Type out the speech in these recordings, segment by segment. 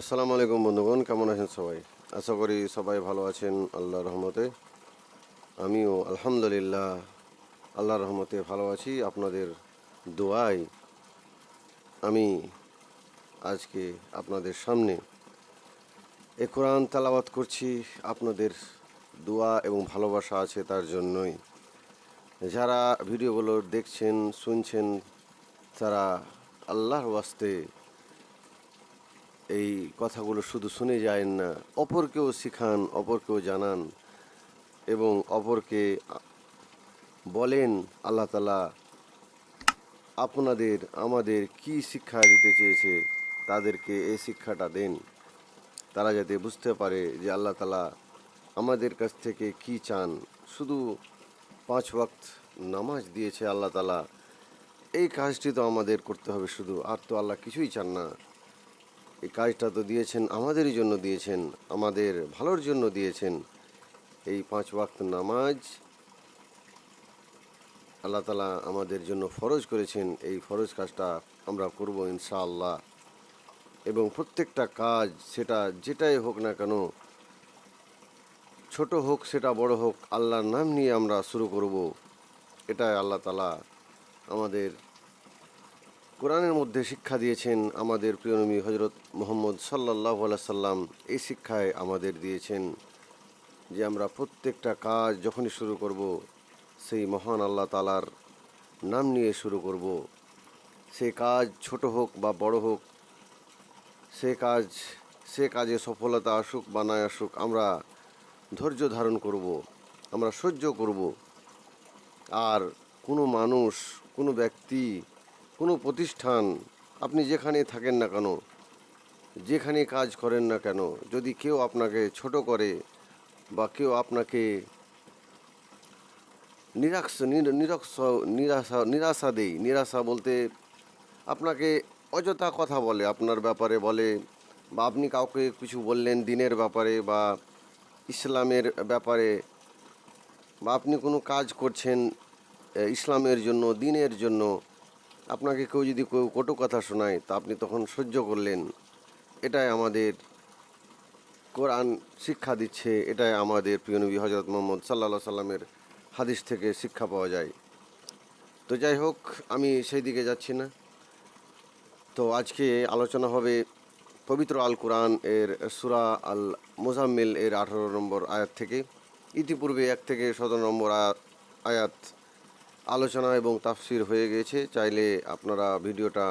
আসসালামু আলাইকুম বন্ধুগণ, কেমন আছেন সবাই? আশা করি সবাই ভালো আছেন আল্লাহর রহমতে। আমিও আলহামদুলিল্লাহ আল্লাহর রহমতে ভালো আছি। আপনাদের দোয়ায় আমি আজকে আপনাদের সামনে এ কোরআন তালাবাত করছি। আপনাদের দোয়া এবং ভালোবাসা আছে তার জন্যই। যারা ভিডিওগুলো দেখছেন, শুনছেন, তারা আল্লাহর ওয়াস্তে এই কথাগুলো শুধু শুনে যায় না, অপরকেও শিখান, অপরকেও জানান এবং অপরকে বলেন, আল্লাহ তালা আপনাদের, আমাদের কি শিক্ষা দিতে চেয়েছে তাদেরকে এই শিক্ষাটা দেন। তারা যাতে বুঝতে পারে যে আল্লাহ তালা আমাদের কাছ থেকে কি চান। শুধু পাঁচ ওয়াক্ত নামাজ দিয়েছে আল্লাহ তালা এই কাজটি তো আমাদের করতে হবে শুধু, আর তো আল্লাহ কিছুই চান না। এই কাজটা তো দিয়েছেন, আমাদেরই জন্য দিয়েছেন, আমাদের ভালোর জন্য দিয়েছেন। এই পাঁচ ওয়াক্ত নামাজ আল্লাহ তালা আমাদের জন্য ফরজ করেছেন, এই ফরজ কাজটা আমরা করব ইনশাআল্লাহ। এবং প্রত্যেকটা কাজ সেটা যেটাই হোক না কেন, ছোট হোক সেটা বড় হোক, আল্লাহর নাম নিয়ে আমরা শুরু করব। এটাই আল্লাহ তালা আমাদের কোরআনের মধ্যে শিক্ষা দিয়েছেন আমাদের প্রিয়নবী হজরত মোহাম্মদ সাল্লাহ সাল্লাম। এই শিক্ষায় আমাদের দিয়েছেন যে আমরা প্রত্যেকটা কাজ যখনই শুরু করব, সেই মহান আল্লাহ তালার নাম নিয়ে শুরু করব। সে কাজ ছোট হোক বা বড় হোক, সে কাজ, সে কাজে সফলতা আসুক বা না আসুক, আমরা ধৈর্য ধারণ করব, আমরা সহ্য করব। আর কোনো মানুষ, কোনো ব্যক্তি কোনো প্রতিষ্ঠান আপনি যেখানে থাকেন না কেন, যেখানে কাজ করেন না কেন, যদি কেউ আপনাকে ছোট করে বা কেউ আপনাকে নিরাক্ষ, নির- নিরক্ষ, নিরাশা নিরাশা দেই নিরাশা বলতে আপনাকে অযথা কথা বলে, আপনার ব্যাপারে বলে বা আপনি কাউকে কিছু বললেন দিনের ব্যাপারে বা ইসলামের ব্যাপারে বা আপনি কোনো কাজ করছেন ইসলামের জন্য, দিনের জন্য আপনাকে কেউ যদি কেউ কটু কথা শোনায়, তা আপনি তখন সহ্য করলেন। এটাই আমাদের কোরআন শিক্ষা দিচ্ছে, এটাই আমাদের প্রিয় নবী হজরত মোহাম্মদ সাল্লা সাল্লামের হাদিস থেকে শিক্ষা পাওয়া যায়। তো যাই হোক, আমি সেই দিকে যাচ্ছি না। তো আজকে আলোচনা হবে পবিত্র আল কোরআন এর সুরা আল মোজাম্মিল এর আঠারো নম্বর আয়াত থেকে। ইতিপূর্বে এক থেকে সতেরো নম্বর আয়া- আয়াত আলোচনা এবং তাফসির হয়ে গিয়েছে চাইলে আপনারা ভিডিওটা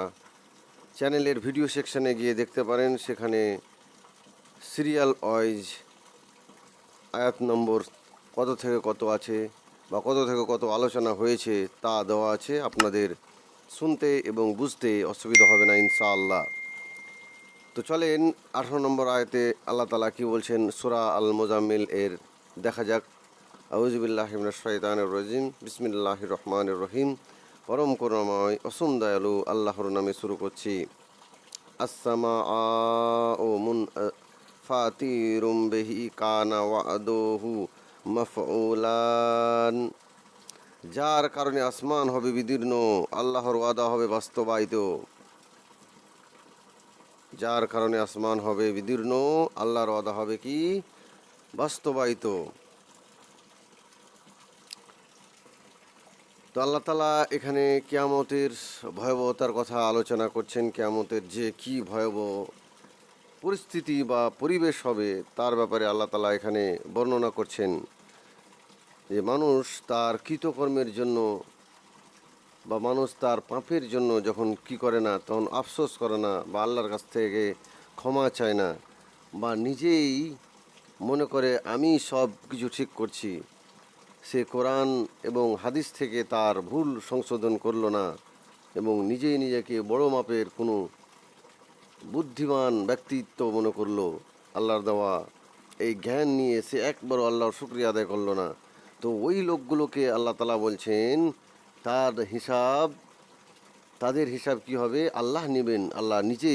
চ্যানেলের ভিডিও সেকশনে গিয়ে দেখতে পারেন। সেখানে সিরিয়াল ওয়াইজ আয়াত নম্বর কত থেকে কত আছে বা কত থেকে কত আলোচনা হয়েছে তা দেওয়া আছে। আপনাদের শুনতে এবং বুঝতে অসুবিধা হবে না, ইনশাআল্লাহ। তো চলেন, আঠারো নম্বর আয়তে আল্লাহ তালা কি বলছেন? সুরা আল মোজাম্মিল এর দেখা যাক। আউজবিল্লাহ শৈতানুর রাজিম। বিসমিল্লাহ রহমান রহিম। পরম করুণাময়, অসুম দয়ালু আল্লাহর নামে শুরু করছি। আসামা ও মুন ফাতিরুম বেহি কানা ওয়াদুহু মফউলান। যার কারণে আসমান হবে বিদীর্ণ, আল্লাহর ওয়াদা হবে বাস্তবায়িত। যার কারণে আসমান হবে বিদীর্ণ, আল্লাহর ওয়াদা হবে কি? বাস্তবায়িত। তো আল্লাহ তালা এখানে কেয়ামতের ভয়াবহতার কথা আলোচনা করছেন, কেয়ামতের যে কি ভয়াবহ পরিস্থিতি বা পরিবেশ হবে তার ব্যাপারে আল্লাহ তালা এখানে বর্ণনা করছেন যে মানুষ তার কৃতকর্মের জন্য বা মানুষ তার পাপের জন্য যখন কি করে না, তখন আফসোস করে না বা আল্লাহর কাছ থেকে ক্ষমা চায় না বা নিজেই মনে করে, আমি সব কিছু ঠিক করছি। সে কোরআন এবং হাদিস থেকে তার ভুল সংশোধন করল না এবং নিজেই নিজেকে বড় মাপের কোনো বুদ্ধিমান ব্যক্তিত্ব মনে করল। আল্লাহর দেওয়া এই জ্ঞান নিয়ে সে একবারও আল্লাহর শুক্রিয়া আদায় করল না। তো ওই লোকগুলোকে আল্লাহ তালা বলছেন, তার হিসাব, তাদের হিসাব কি হবে? আল্লাহ নেবেন, আল্লাহ নিজে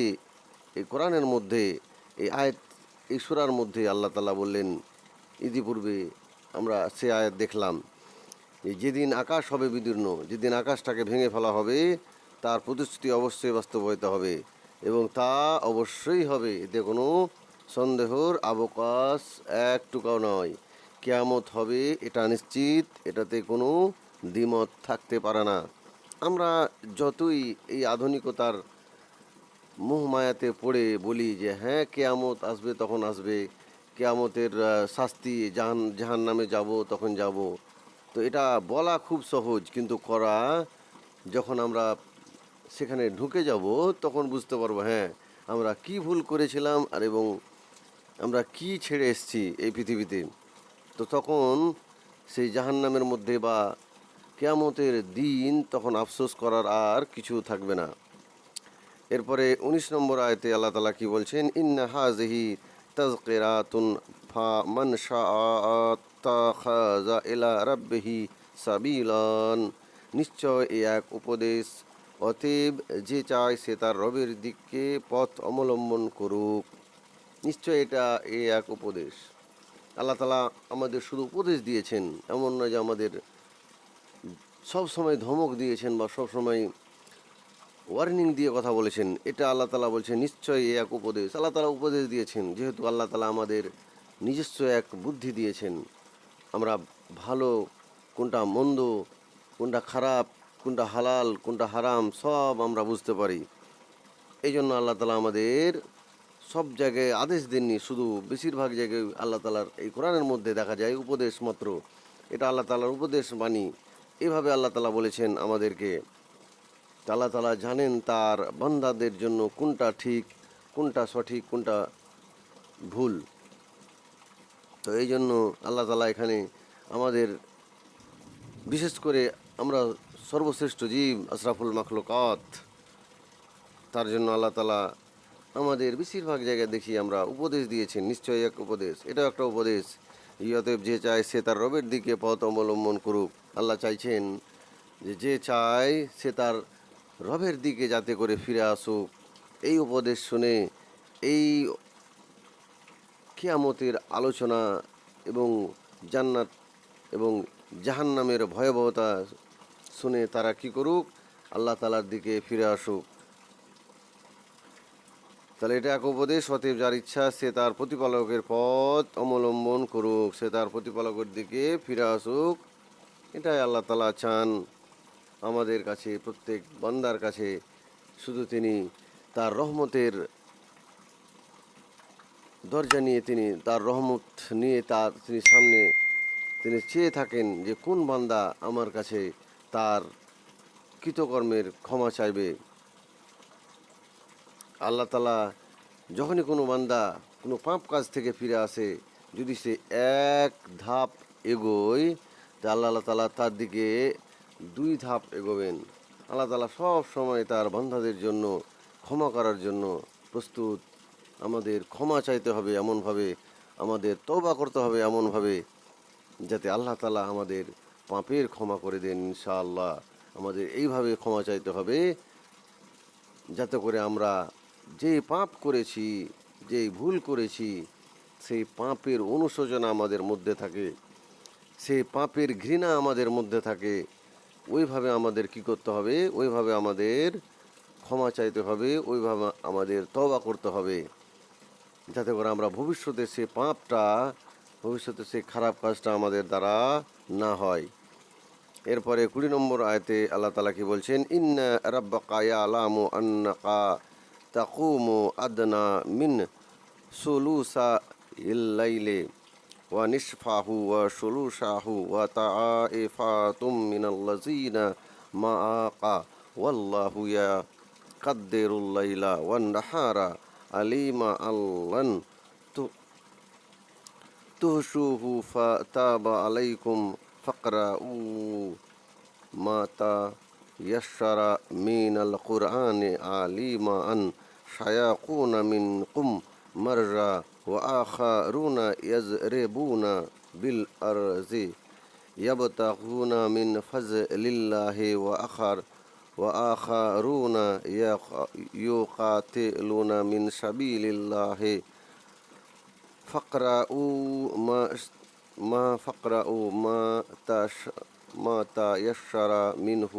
এই কোরআনের মধ্যে, এই আয়াত সুরার মধ্যে আল্লাহ তালা বললেন, ইতিপূর্বে আমরা সে আয়াত দেখলাম যেদিন আকাশ হবে বিদীর্ণ, যেদিন আকাশটাকে ভেঙে ফেলা হবে, তার প্রতিশ্রুতি অবশ্যই বাস্তবায়িত হবে এবং তা অবশ্যই হবে। এতে কোনো সন্দেহর অবকাশ একটুকাও নয়। কেয়ামত হবে, এটা নিশ্চিত, এটাতে কোনো দ্বিমত থাকতে পারে না। আমরা যতই এই আধুনিকতার মোহমায়াতে পড়ে বলি যে হ্যাঁ কেয়ামত আসবে, তখন আসবে। কেয়ামতের শাস্তি জাহান জাহান নামে যাব, তখন যাব। তো এটা বলা খুব সহজ, কিন্তু করা যখন আমরা সেখানে ঢুকে যাব, তখন বুঝতে পারব হ্যাঁ আমরা কি ভুল করেছিলাম আর এবং আমরা কি ছেড়ে এসেছি এই পৃথিবীতে। তো তখন সেই জাহান্নামের মধ্যে বা কেয়ামতের দিন তখন আফসোস করার আর কিছু থাকবে না। এরপরে উনিশ নম্বর আয়তে আল্লাহ তালা কি বলছেন, ইন্না হাজহি তাজকিরাতুন ফা সাবিলান নিশ্চয় এ এক উপদেশ। অতএব যে চায় সে তার রবের দিককে পথ অবলম্বন করুক। নিশ্চয় এটা এ এক উপদেশ। আল্লাহ তালা আমাদের শুধু উপদেশ দিয়েছেন, এমন নয় যে আমাদের সব সময় ধমক দিয়েছেন বা সব সময় ওয়ার্নিং দিয়ে কথা বলেছেন। এটা আল্লাহ তালা বলছেন, নিশ্চয়ই এ এক উপদেশ। আল্লাহ তালা উপদেশ দিয়েছেন, যেহেতু আল্লাহ তালা আমাদের নিজস্ব এক বুদ্ধি দিয়েছেন, আমরা ভালো কোনটা মন্দ, কোনটা খারাপ, কোনটা হালাল, কোনটা হারাম, সব আমরা বুঝতে পারি। এই জন্য আল্লাহ তালা আমাদের সব জায়গায় আদেশ দেননি, শুধু বেশিরভাগ জায়গায় আল্লাহ তালার এই কোরআনের মধ্যে দেখা যায় উপদেশ মাত্র। এটা আল্লাহ তালার উপদেশ বাণী। এভাবে আল্লাহ তালা বলেছেন আমাদেরকে। আল্লাহ তালা জানেন তার বান্দাদের জন্য কোনটা ঠিক, কোনটা সঠিক, কোনটা ভুল। তো এই জন্য আল্লাহ তালা এখানে আমাদের বিশেষ করে আমরা সর্বশ্রেষ্ঠ জীব, আশরাফুল মাখলুকাত, তার জন্য আল্লাহ তালা আমাদের বেশিরভাগ জায়গায় দেখি আমরা উপদেশ দিয়েছেন, নিশ্চয়ই এক উপদেশ। এটাও একটা উপদেশ। ইয়তেব যে চায় সে তার রবের দিকে পথ অবলম্বন করুক। আল্লাহ চাইছেন যে যে চায় সে তার রবের দিকে যাতে করে ফিরে আসুক এই উপদেশ শুনে এই কিয়ামতের আলোচনা এবং জান্নাত এবং জাহান্নামের ভয়াবহতা শুনে তারা কি করুক? আল্লাহ তালার দিকে ফিরে আসুক। তাহলে এটা এক উপদেশ, অতএব যার ইচ্ছা সে তার প্রতিপালকের পথ অবলম্বন করুক, সে তার প্রতিপালকের দিকে ফিরে আসুক। এটাই আল্লাহ তালা চান। আমাদের কাছে, প্রত্যেক বান্দার কাছে শুধু তিনি তার রহমতের দরজা নিয়ে তিনি তার রহমত নিয়ে তার তিনি সামনে তিনি চেয়ে থাকেন যে কোন বান্দা আমার কাছে তার কৃতকর্মের ক্ষমা চাইবে। আল্লাহ তালা যখনই কোনো বান্দা কোনো পাপ কাজ থেকে ফিরে আসে, যদি সে এক ধাপ এগোয়, তা আল্লাহ তালা তার দিকে দুই ধাপ এগোবেন। আল্লাহ তালা সব সময় তার বান্দাদের জন্য ক্ষমা করার জন্য প্রস্তুত। আমাদের ক্ষমা চাইতে হবে এমনভাবে, আমাদের তওবা করতে হবে এমনভাবে, যাতে আল্লাহ তালা আমাদের পাপের ক্ষমা করে দেন ইনশাআল্লাহ। আমাদের এইভাবে ক্ষমা চাইতে হবে, যাতে করে আমরা যে পাপ করেছি, যে ভুল করেছি, সেই পাপের অনুশোচনা আমাদের মধ্যে থাকে, সেই পাপের ঘৃণা আমাদের মধ্যে থাকে। ওইভাবে আমাদের কি করতে হবে? ওইভাবে আমাদের ক্ষমা চাইতে হবে, ওইভাবে আমাদের তবা করতে হবে। যাতে করে আমরা ভবিষ্যতে সে পাপটা, ভবিষ্যতে সে খারাপ কাজটা আমাদের দ্বারা না হয়। এরপরে কুড়ি নম্বর আয়তে আল্লাহ তালা কি বলছেন? ইন্না রাব্বাকা ইয়ালামু আন্নাকা তাকুমু আদনা মিন সুলুসা ইল্লাইলে। ونصفه وثلثه وطائفات من الذين معك والله يقدر الليل والنهار عليم أن تهشوه فتاب عليكم فاقرؤوا ما تيسر من القرآن عليم أن سيكون منكم مرجى وآخرون يزربون بالأرض يبتغون من فضل الله وآخر وآخرون يق- يقاتلون من سبيل الله. فاقرؤوا ما ما فاقرؤوا ما تش ما تيسر منه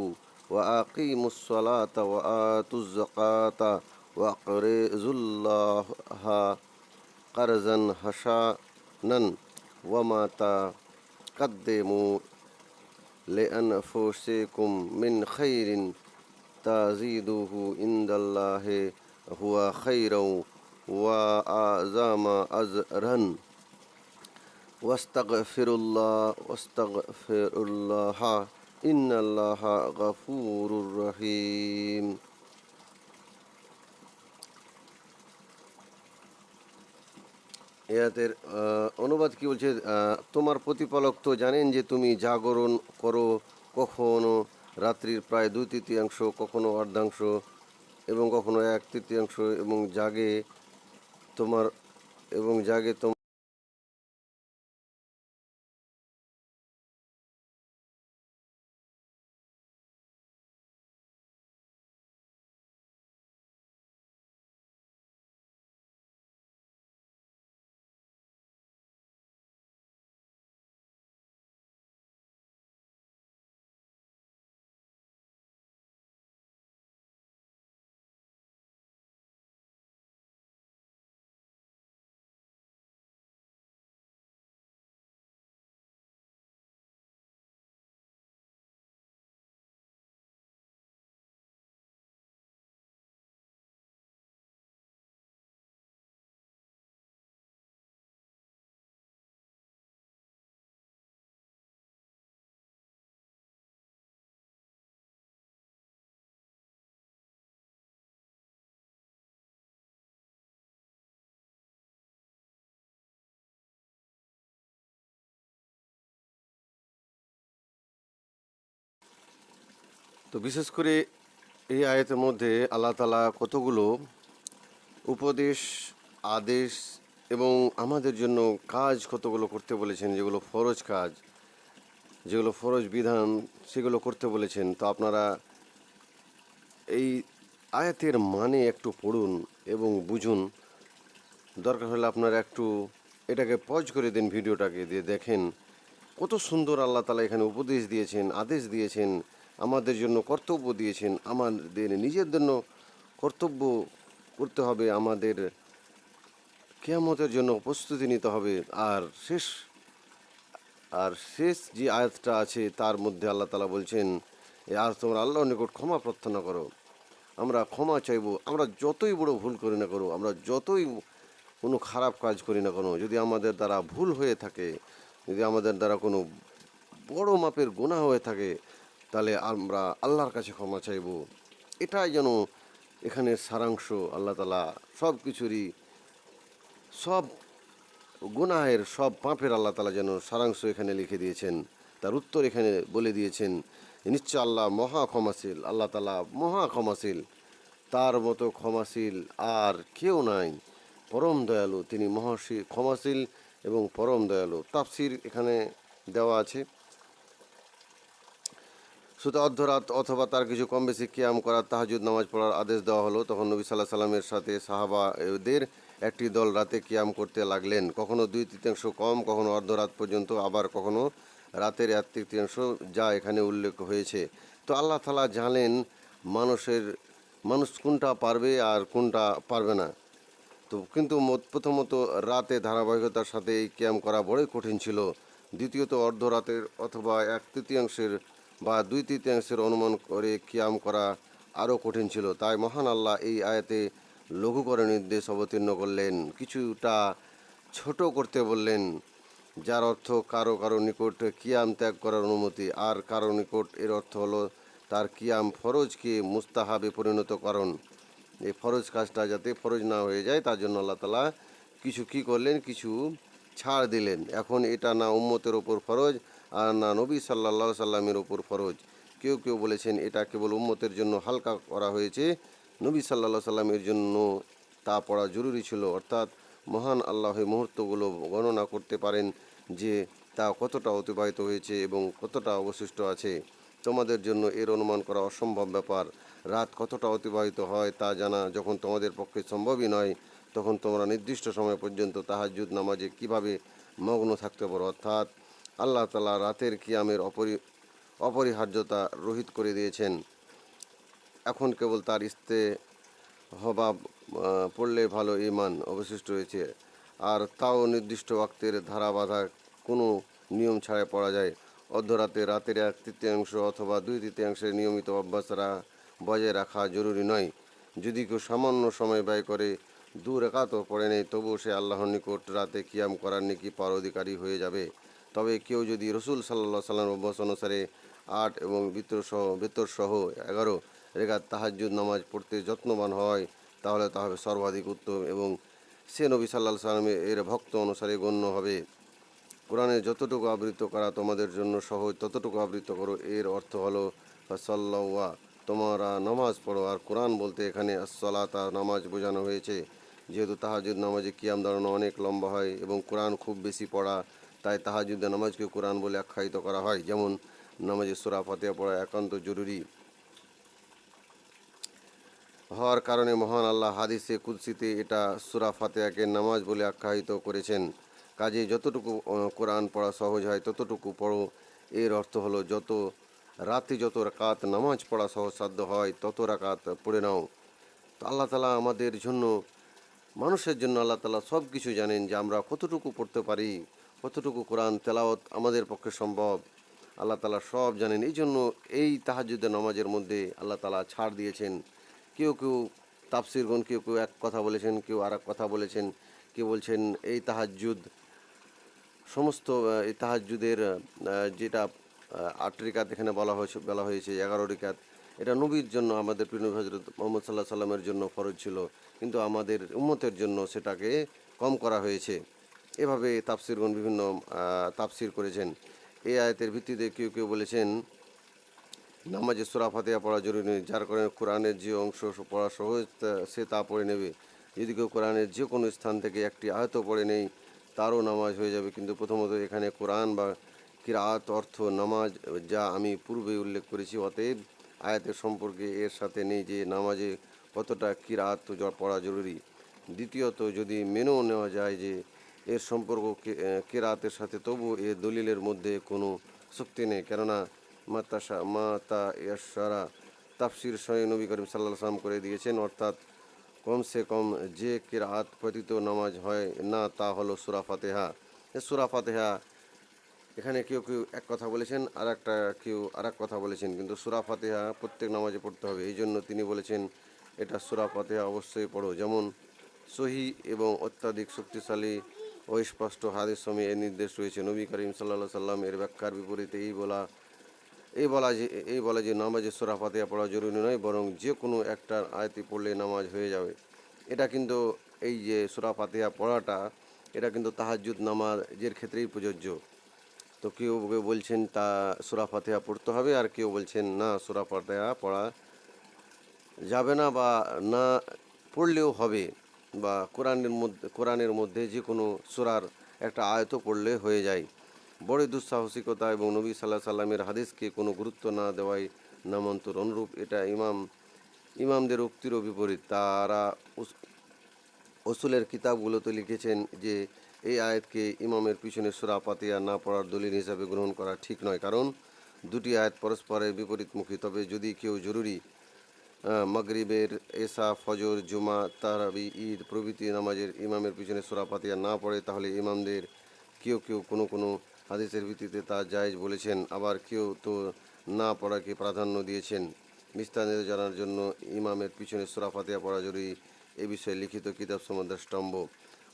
وأقيموا الصلاة وآتوا الزكاة وأقرضوا الله قرضا حسنا وما تقدموا لأنفسكم من خير تزيدوه عند الله هو خيرا وأعظم أجرا. واستغفر الله واستغفر الله إن الله غفور رحيم. এয়াতের অনুবাদ কি বলছে? তোমার প্রতিপালক তো জানেন যে তুমি জাগরণ করো কখনো রাত্রির প্রায় দুই তৃতীয়াংশ, কখনো অর্ধাংশ এবং কখনো এক তৃতীয়াংশ এবং জাগে তোমার, এবং জাগে তোমার তো বিশেষ করে এই আয়াতের মধ্যে আল্লাহ তালা কতগুলো উপদেশ, আদেশ এবং আমাদের জন্য কাজ কতগুলো করতে বলেছেন, যেগুলো ফরজ কাজ, যেগুলো ফরজ বিধান, সেগুলো করতে বলেছেন, তো আপনারা এই আয়াতের মানে একটু পড়ুন এবং বুঝুন। দরকার হলে আপনারা একটু এটাকে পজ করে দিন ভিডিওটাকে, দিয়ে দেখেন কত সুন্দর আল্লাহ তালা এখানে উপদেশ দিয়েছেন, আদেশ দিয়েছেন। আমাদের জন্য কর্তব্য দিয়েছেন। আমাদের, নিজের জন্য কর্তব্য করতে হবে। আমাদের কেয়ামতের জন্য প্রস্তুতি নিতে হবে। আর শেষ আর শেষ যে আয়াতটা আছে, তার মধ্যে আল্লাহ তালা বলছেন আজ তোমরা আল্লাহর নিকট ক্ষমা প্রার্থনা করো। আমরা ক্ষমা চাইব। আমরা যতই বড় ভুল করি না করো আমরা যতই কোনো খারাপ কাজ করি না কোনো, যদি আমাদের দ্বারা ভুল হয়ে থাকে, যদি আমাদের দ্বারা কোনো বড় মাপের গুণা হয়ে থাকে তাহলে আমরা আল্লাহর কাছে ক্ষমা চাইব। এটাই যেন এখানে সারাংশ, আল্লাহ তালা সব কিছুরই সব গুনাহের, সব পাপের আল্লাহ তালা যেন সারাংশ এখানে লিখে দিয়েছেন। তার উত্তর এখানে বলে দিয়েছেন, নিশ্চয় আল্লাহ মহা ক্ষমাশীল, আল্লাহ তালা মহা ক্ষমাশীল, তার মতো ক্ষমাশীল আর কেউ নাই। পরম দয়ালু, তিনি মহাশী ক্ষমাশীল এবং পরম দয়ালু। তাফসির এখানে দেওয়া আছে। শুধু অর্ধরাত অথবা তার কিছু কম বেশি কিয়াম করার তাহাজুদ নামাজ পড়ার আদেশ দেওয়া হলো, তখন নবী সাল্লাহ সাল্লামের সাথে সাহাবাদের একটি দল রাতে কিয়াম করতে লাগলেন। কখনো দুই তৃতীয়াংশ কম, কখনো অর্ধরাত পর্যন্ত, আবার কখনো রাতের এক তৃতীয়াংশ যা এখানে উল্লেখ হয়েছে। তো আল্লাহ তালা জানেন মানুষের, মানুষ কোনটা পারবে আর কোনটা পারবে না। তো কিন্তু প্রথমত রাতে ধারাবাহিকতার সাথে এই ক্যাম করা বড়ই কঠিন ছিল। দ্বিতীয়ত অর্ধরাতের অথবা এক তৃতীয়াংশের বা দুই তৃতীয়াংশের অনুমান করে কিয়াম করা আরও কঠিন ছিল। তাই মহান আল্লাহ এই আয়াতে লঘু করে নির্দেশ অবতীর্ণ করলেন। কিছুটা ছোট করতে বললেন, যার অর্থ কারও কারও নিকট কিয়াম ত্যাগ করার অনুমতি, আর কারও নিকট এর অর্থ হলো তার কিয়াম ফরজকে মুস্তাহাবে পরিণত করণ। এই ফরজ কাজটা যাতে ফরজ না হয়ে যায়, তার জন্য আল্লাহ তালা কিছু কি করলেন, কিছু ছাড় দিলেন। এখন এটা না উম্মতের ওপর ফরজ আর না নবী সাল্লাহ সাল্লামের ওপর ফরজ। কেউ কেউ বলেছেন, এটা কেবল উম্মতের জন্য হালকা করা হয়েছে। নবী সাল্লাহ সাল্লামের জন্য তা পড়া জরুরি ছিল। অর্থাৎ মহান আল্লাহ মুহূর্তগুলো গণনা করতে পারেন যে তা কতটা অতিবাহিত হয়েছে এবং কতটা অবশিষ্ট আছে। তোমাদের জন্য এর অনুমান করা অসম্ভব ব্যাপার। রাত কতটা অতিবাহিত হয় তা জানা যখন তোমাদের পক্ষে সম্ভবই নয়, তখন তোমরা নির্দিষ্ট সময় পর্যন্ত তাহাজ্জুদ নামাজে কীভাবে মগ্ন থাকতে পারো? অর্থাৎ আল্লাহ তালা রাতের কিয়ামের অপরি, অপরিহার্যতা রহিত করে দিয়েছেন। এখন কেবল তার ইস্তে হবাব পড়লে ভালো ইমান অবশিষ্ট রয়েছে। আর তাও নির্দিষ্ট ওয়াক্তের ধারা বাঁধা কোনো নিয়ম ছাড়াই পড়া যায়। অর্ধরাতে রাতের এক তৃতীয়াংশ অথবা দুই তৃতীয়াংশের নিয়মিত অভ্যাস বজায় রাখা জরুরি নয়। যদি কেউ সামান্য সময় ব্যয় করে, দু রেখাতও পড়ে নেই তবুও সে আল্লাহর নিকট রাতে কিয়াম করার নাকি পার অধিকারী হয়ে যাবে। তবে কেউ যদি রসুল সাল্লাহ সাল্লাম অভ্যাস অনুসারে আট এবং বিতর সহ বেতর সহ এগারো রেখাত তাহাজ্জুদ নামাজ পড়তে যত্নবান হয়, তাহলে তা হবে সর্বাধিক উত্তম এবং সে নবী সাল্লাহ সাল্লামের এর ভক্ত অনুসারে গণ্য হবে। কোরআনে যতটুকু আবৃত্ত করা তোমাদের জন্য সহজ, ততটুকু আবৃত্ত করো, এর অর্থ হলো সাল্লাওয়া তোমরা নামাজ পড়ো। আর কোরআন বলতে এখানে সলাতা নামাজ বোঝানো হয়েছে। যেহেতু তাহাজুদ নামাজে কিয়াম দাঁড়ানো অনেক লম্বা হয় এবং কোরআন খুব বেশি পড়া তাই তাহাজুদ্দে নামাজকে কোরআন বলে আখ্যায়িত করা হয়। যেমন নামাজে সুরা ফাতিহা পড়া একান্ত জরুরি। হওয়ার কারণে মহান আল্লাহ হাদিসে, কুদসিতে এটা সুরা ফাতেহাকে নামাজ বলে আখ্যায়িত করেছেন। কাজে যতটুকু কোরআন পড়া সহজ হয়, ততটুকু পড়ো। এর অর্থ হলো, যত রাতে যত রাকাত নামাজ পড়া সহজসাধ্য হয়, তত রাকাত পড়ে নাও। তো আল্লাহ তালা আমাদের জন্য, মানুষের জন্য আল্লাহ তালা সব কিছু জানেন যে আমরা কতটুকু পড়তে পারি। কতটুকু কোরআন, তেলাওয়াত আমাদের পক্ষে সম্ভব? আল্লাহ তালা সব জানেন। এই জন্য এই তাহাজুদের নামাজের মধ্যে আল্লাহ তালা ছাড় দিয়েছেন। কেউ কেউ তাফসিরগণ কেউ কেউ এক কথা বলেছেন, কেউ আর কথা বলেছেন, কেউ বলছেন এই তাহাজুদ সমস্ত এই তাহাজুদের যেটা আট রিকাত এখানে বলা হয়েছে বলা হয়েছে, এগারো রিকাত। এটা নবীর জন্য, আমাদের প্রিয় হজরত মোহাম্মদ সাল্লাহ সাল্লামের জন্য ফরজ ছিল। কিন্তু আমাদের উম্মতের জন্য সেটাকে কম করা হয়েছে। এভাবে তাফসিরগণ বিভিন্ন আহ, তাফসির করেছেন। এই আয়াতের ভিত্তিতে কেউ কেউ বলেছেন নামাজে সুরা ফাতিহা পড়া জরুরি নেই যার কারণে কোরআনের যে অংশ পড়া সহজ সে তা পড়ে নেবে। যদি কেউ কোরআনের যে কোনো স্থান থেকে একটি আয়ত পড়ে নেই তারও নামাজ হয়ে যাবে। কিন্তু প্রথমত এখানে কোরআন বা কিরাত অর্থ নামাজ যা আমি পূর্বে উল্লেখ করেছি। অতএব আয়াতের সম্পর্কে এর সাথে নেই যে নামাজে কতটা কিরাত পড়া জরুরি। দ্বিতীয়ত যদি মেনেও নেওয়া যায় যে এর সম্পর্ক কেরাতের সাথে। তবু এ দলিলের মধ্যে কোনো শক্তি নেই। কেননা মাতাশা মাতা ইয়াসারা তাফসির স্বয়ং নবী করিম সাল্লাহ সাল্লাম করে দিয়েছেন, অর্থাৎ কমসে কম যে কেরাত পতিত নামাজ হয় না, তা হলো সুরা ফাতেহা। সুরা ফাতেহা এখানে কেউ কেউ এক কথা বলেছেন আর একটা কেউ আর এক কথা বলেছেন। কিন্তু সুরা ফাতেহা প্রত্যেক নামাজে পড়তে হবে। এই জন্য তিনি বলেছেন, এটা সুরা ফাতেহা অবশ্যই পড়ো। যেমন সহি এবং অত্যাধিক শক্তিশালী ও স্পষ্ট হাদিস সময় এর নির্দেশ রয়েছে। নবী করিম সাল্লা সাল্লাম এর ব্যাখ্যার বিপরীতে এই বলা এই বলা যে, এই বলা যে নামাজে সুরা ফাতেহা পড়া জরুরি নয়, বরং যে কোনো একটা আয়তি পড়লে নামাজ হয়ে যাবে। এটা কিন্তু এই যে সুরা ফাতেহা পড়াটা, এটা কিন্তু তাহাজ্জুদ নামাজের ক্ষেত্রেই প্রযোজ্য। তো কেউ কেউ বলছেন তা সুরা ফাতেহা পড়তে হবে, আর কেউ বলছেন না, সুরা ফাতেহা পড়া যাবে না বা না পড়লেও হবে। বা কোরআনের মধ্যে কোরআনের মধ্যে যে কোনো সুরার একটা আয়ত পড়লে হয়ে যায়। বড় দুঃসাহসিকতা এবং নবী সাল্লাহ সাল্লামের হাদিসকে কোনো গুরুত্ব না দেওয়াই নামান্তর অনুরূপ। এটা ইমাম, ইমামদের উক্তিরও বিপরীত। তারা ওসুলের কিতাবগুলোতে লিখেছেন যে, এই আয়াতকে ইমামের পিছনে সুরা পাতিয়া না পড়ার দলিল হিসাবে গ্রহণ করা ঠিক নয়। কারণ দুটি আয়াত পরস্পরের বিপরীতমুখী। তবে যদি কেউ জরুরি মাগরিবের এসা ফজর, জুমা তারাবি ঈদ, প্রভৃতি নামাজের ইমামের পিছনে সুরা পাতিয়া না পড়ে, তাহলে ইমামদের কেউ কেউ কোনো কোনো হাদিসের ভিত্তিতে তা জায়েজ বলেছেন। আবার কেউ তো না পড়াকে প্রাধান্য দিয়েছেন। বিস্তারিত জানার জন্য ইমামের পিছনে সুরা ফাতিহা পড়া জরুরি এ বিষয়ে লিখিত কিতাব সম্বন্ধে স্তম্ভ।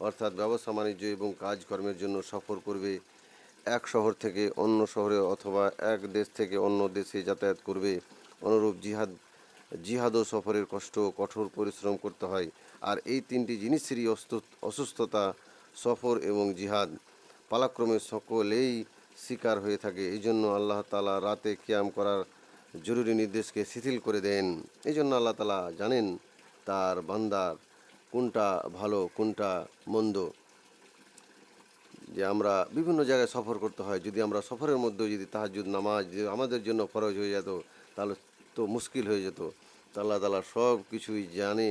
অর্থাৎ ব্যবসা বাণিজ্য এবং কাজকর্মের জন্য সফর করবে এক শহর থেকে অন্য শহরে অথবা এক দেশ থেকে অন্য দেশে যাতায়াত করবে। অনুরূপ জিহাদ জিহাদ ও সফরের কষ্ট, কঠোর পরিশ্রম করতে হয়। আর এই তিনটি জিনিসেরই অসুস্থতা, সফর এবং জিহাদ পালাক্রমে সকলেই শিকার হয়ে থাকে। এই জন্য আল্লাহ তালা রাতে কিয়াম করার জরুরি নির্দেশকে শিথিল করে দেন। এই জন্য আল্লাহ তালা জানেন তার বান্দার কোনটা ভালো, কোনটা মন্দ। যে আমরা বিভিন্ন জায়গায় সফর করতে হয়। যদি আমরা সফরের মধ্যে যদি তাহাজুদ নামাজ আমাদের জন্য ফরজ হয়ে যেত, তাহলে তো মুশকিল হয়ে যেত। আল্লাহ তালা সব কিছুই জানে।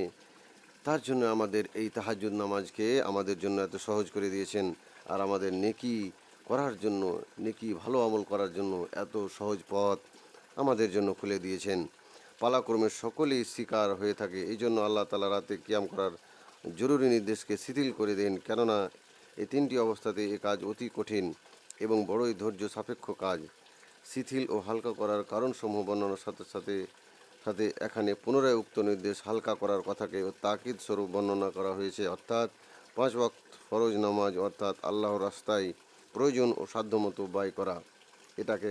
তার জন্য আমাদের এই তাহাজুদ নামাজকে আমাদের জন্য এত সহজ করে দিয়েছেন। আর আমাদের নেকি করার জন্য, নেকি ভালো আমল করার জন্য এত সহজ পথ আমাদের জন্য খুলে দিয়েছেন। পালাক্রমে সকলেই শিকার হয়ে থাকে। এই জন্য আল্লাহ তালা রাতে কিয়াম করার জরুরি নির্দেশকে শিথিল করে দেন। কেননা, এই তিনটি অবস্থাতে এ কাজ অতি কঠিন এবং বড়ই ধৈর্য সাপেক্ষ কাজ। শিথিল ও হালকা করার কারণসমূহ বর্ণনার সাথে সাথে সাথে এখানে পুনরায় উক্ত নির্দেশ হালকা করার কথাকে তাকিদ স্বরূপ বর্ণনা করা হয়েছে। অর্থাৎ পাঁচ ওয়াক্ত ফরজ নামাজ, অর্থাৎ আল্লাহর রাস্তায় প্রয়োজন ও সাধ্যমতো ব্যয় করা। এটাকে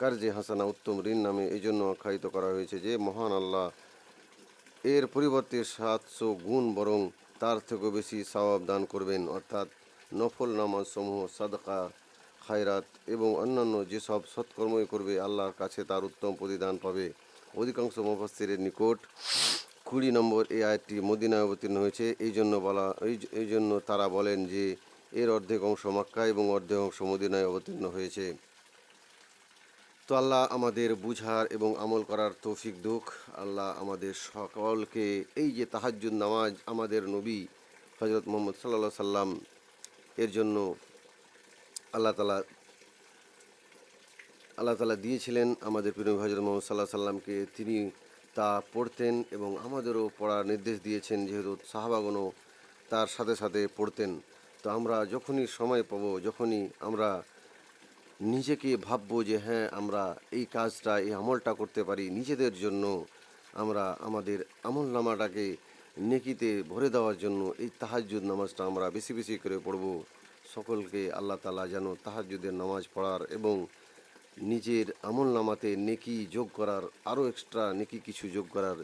কার্যে হাসানা উত্তম ঋণ নামে এই জন্য আখ্যায়িত করা হয়েছে যে, মহান আল্লাহ এর পরিবর্তে সাতশো গুণ বরং তার থেকেও বেশি সওয়াব দান করবেন। অর্থাৎ নফল নামাজ সমূহ সাদকা, খায়রাত এবং অন্যান্য যেসব সৎকর্মই করবে, আল্লাহর কাছে তার উত্তম প্রতিদান পাবে। অধিকাংশ মুফাসসিরের নিকট কুড়ি নম্বর এই আয়াতটি মদিনায় অবতীর্ণ হয়েছে। এই জন্য বলা, এই জন্য তারা বলেন যে এর অর্ধেক অংশ মক্কা এবং অর্ধেক অংশ মদিনায় অবতীর্ণ হয়েছে। তো আল্লাহ আমাদের বুঝার এবং আমল করার তৌফিক দুঃখ আল্লাহ আমাদের সকলকে এই যে তাহাজ্জুদ নামাজ আমাদের নবী হজরত মোহাম্মদ সাল্লা সাল্লাম এর জন্য আল্লাহ তালা আল্লাহ তালা দিয়েছিলেন আমাদের প্রিয় হজরত মোহাম্মদ সাল্লাহ সাল্লামকে। তিনি তা পড়তেন এবং আমাদেরও পড়ার নির্দেশ দিয়েছেন, যেহেতু সাহাবাগণও তার সাথে সাথে পড়তেন। তো আমরা যখনই সময় পাবো, যখনই আমরা নিজেকে ভাববো যে হ্যাঁ আমরা এই কাজটা, এই আমলটা করতে পারি, নিজেদের জন্য আমরা আমাদের আমল নামাটাকে নেকিতে ভরে দেওয়ার জন্য এই তাহাজ্জুদ নামাজটা আমরা বেশি বেশি করে পড়ব। সকলকে আল্লাহ তালা যেন তাহাজ্জুদের নামাজ পড়ার এবং নিজের আমল নামাতে নেকি যোগ করার আরও এক্সট্রা নেকি কিছু যোগ করার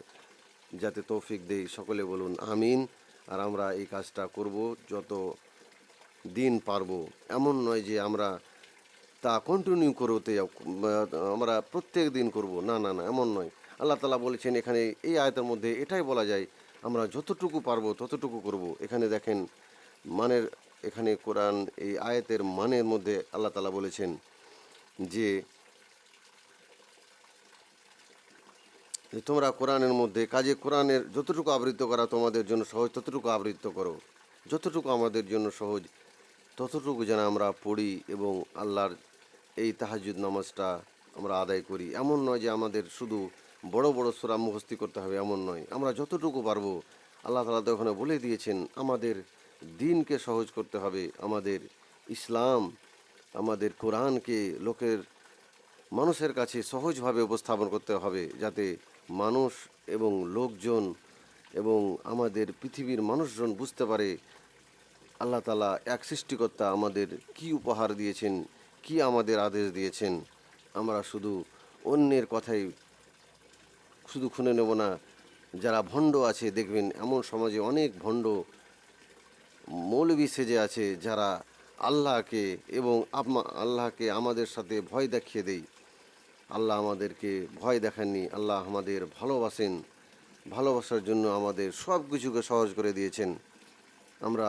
যাতে তৌফিক দেয় সকলে বলুন আমিন। আর আমরা এই কাজটা করব যত দিন পারব। এমন নয় যে আমরা তা কন্টিনিউ করতে, আমরা প্রত্যেক দিন করব। না না না, এমন নয়। আল্লাহ তালা বলেছেন এখানে এই আয়তের মধ্যে এটাই বলা যায়, আমরা যতটুকু পারব ততটুকু করব। এখানে দেখেন মানের, এখানে কোরআন এই আয়াতের মানের মধ্যে আল্লাহ তালা বলেছেন যে তোমরা কোরআনের মধ্যে কাজে কোরআনের যতটুকু আবৃত্ত করা তোমাদের জন্য সহজ, ততটুকু আবৃত্ত করো। যতটুকু আমাদের জন্য সহজ, ততটুকু যেন আমরা পড়ি এবং আল্লাহর এই তাহাজুদ নামাজটা আমরা আদায় করি। এমন নয় যে আমাদের শুধু বড় বড় সুরা মুখস্থি করতে হবে, এমন নয়। আমরা যতটুকু পারব, আল্লাহ তালা তো ওখানে বলে দিয়েছেন, আমাদের দিনকে সহজ করতে হবে। আমাদের ইসলাম আমাদের কোরআনকে লোকের, মানুষের কাছে সহজভাবে উপস্থাপন করতে হবে যাতে মানুষ এবং লোকজন এবং আমাদের পৃথিবীর মানুষজন বুঝতে পারে আল্লাহ তালা এক সৃষ্টিকর্তা আমাদের কি উপহার দিয়েছেন, কি আমাদের আদেশ দিয়েছেন। আমরা শুধু অন্যের কথাই শুধু খুনে নেব না, যারা ভণ্ড আছে দেখবেন এমন সমাজে অনেক ভণ্ড মৌলবী সেজে আছে যারা আল্লাহকে এবং আল্লাহকে আমাদের সাথে ভয় দেখিয়ে দেই। আল্লাহ আমাদেরকে ভয় দেখাননি, আল্লাহ আমাদের ভালোবাসেন, ভালোবাসার জন্য আমাদের সব কিছুকে সহজ করে দিয়েছেন। আমরা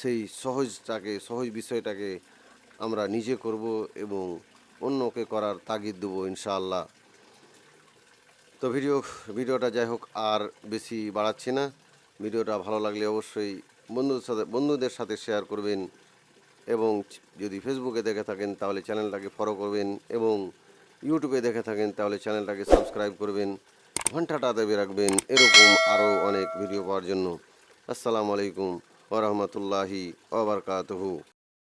সেই সহজটাকে, সহজ বিষয়টাকে আমরা নিজে করব এবং অন্যকে করার তাগিদ দেবো ইনশাআল্লাহ। তো ভিডিও, ভিডিওটা যাই হোক আর বেশি বাড়াচ্ছি না। ভিডিওটা ভালো লাগলে অবশ্যই বন্ধুদের সাথে বন্ধুদের সাথে শেয়ার করবেন। এবং যদি ফেসবুকে দেখে থাকেন, তাহলে চ্যানেলটাকে ফলো করবেন এবং ইউটিউবে দেখে থাকেন, তাহলে চ্যানেলটাকে সাবস্ক্রাইব করবেন। ঘন্টাটা দেবে রাখবেন, এরকম আরও অনেক ভিডিও পাওয়ার জন্য। আসসালামু আলাইকুম ওরহমতুল্লাহি ওবরকাতহু